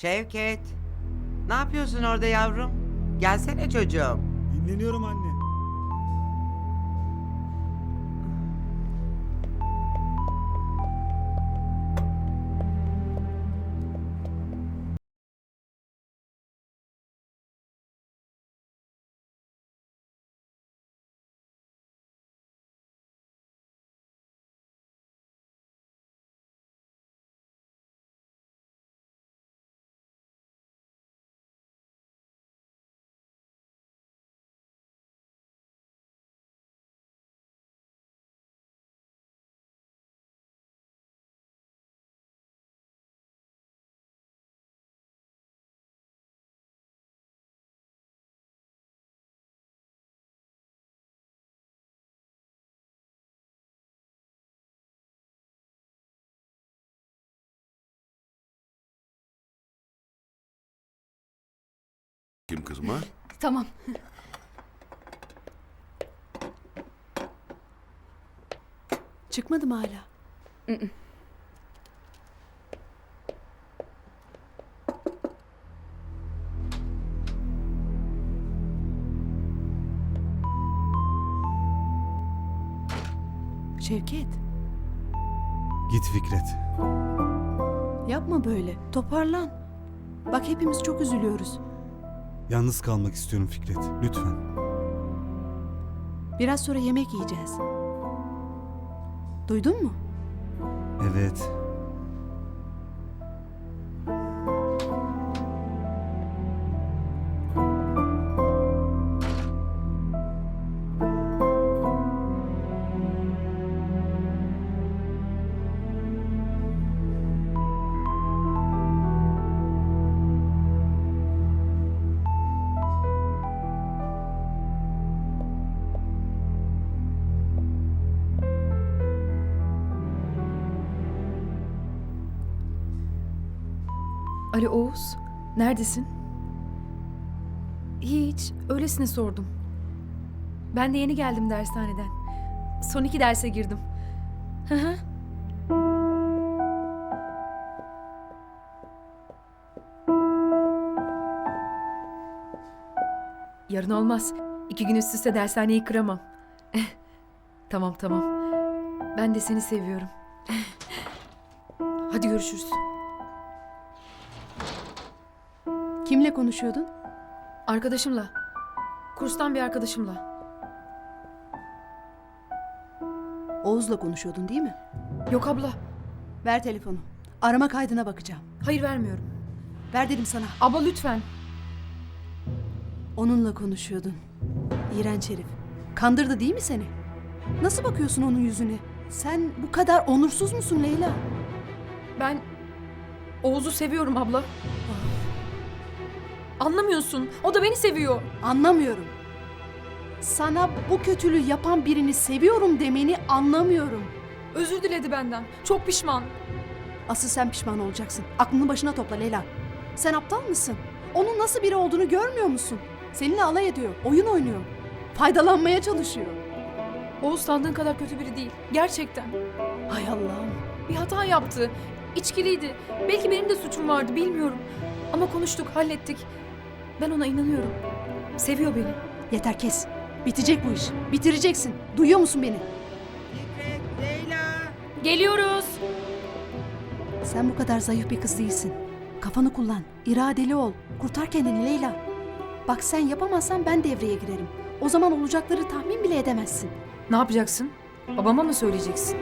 Şevket. Ne yapıyorsun orada yavrum? Gelsene çocuğum. Dinleniyorum anne. Kim kızma? Tamam. Çıkmadı mı hala? Şevket, Git Fikret. yapma böyle. Toparlan. Bak hepimiz çok üzülüyoruz. Yalnız kalmak istiyorum Fikret. Lütfen. Biraz sonra yemek yiyeceğiz. Duydun mu? Evet. Ali Oğuz, neredesin? Hiç, öylesine sordum. Ben de yeni geldim dershaneden. Son iki derse girdim. Hı hı. Yarın olmaz. İki gün üst üste dershaneyi kıramam. tamam tamam. Ben de seni seviyorum. Hadi görüşürüz. Kimle konuşuyordun? Arkadaşımla. Kurstan bir arkadaşımla. Oğuz'la konuşuyordun değil mi? Yok abla. Ver telefonu. Arama kaydına bakacağım. Hayır vermiyorum. Ver dedim sana. Abla lütfen. Onunla konuşuyordun. İğrenç herif. Kandırdı değil mi seni? Nasıl bakıyorsun onun yüzüne? Sen bu kadar onursuz musun Leyla? Ben Oğuz'u seviyorum abla. Anlamıyorsun. O da beni seviyor. Anlamıyorum. Sana bu kötülüğü yapan birini seviyorum demeni anlamıyorum. Özür diledi benden. Çok pişman. Asıl sen pişman olacaksın. Aklını başına topla Leyla. Sen aptal mısın? Onun nasıl biri olduğunu görmüyor musun? Seninle alay ediyor, oyun oynuyor. Faydalanmaya çalışıyor. Oğuz sandığın kadar kötü biri değil. Gerçekten. Hay Allah'ım. Bir hata yaptı. İçkiliydi. Belki benim de suçum vardı bilmiyorum. Ama konuştuk, hallettik. Ben ona inanıyorum. Seviyor beni. Yeter kes. Bitecek bu iş. Bitireceksin. Duyuyor musun beni? Fikret, Leyla. Geliyoruz. Sen bu kadar zayıf bir kız değilsin. Kafanı kullan. iradeli ol. Kurtar kendini Leyla. Bak sen yapamazsan ben devreye girerim. O zaman olacakları tahmin bile edemezsin. Ne yapacaksın? Babama mı söyleyeceksin?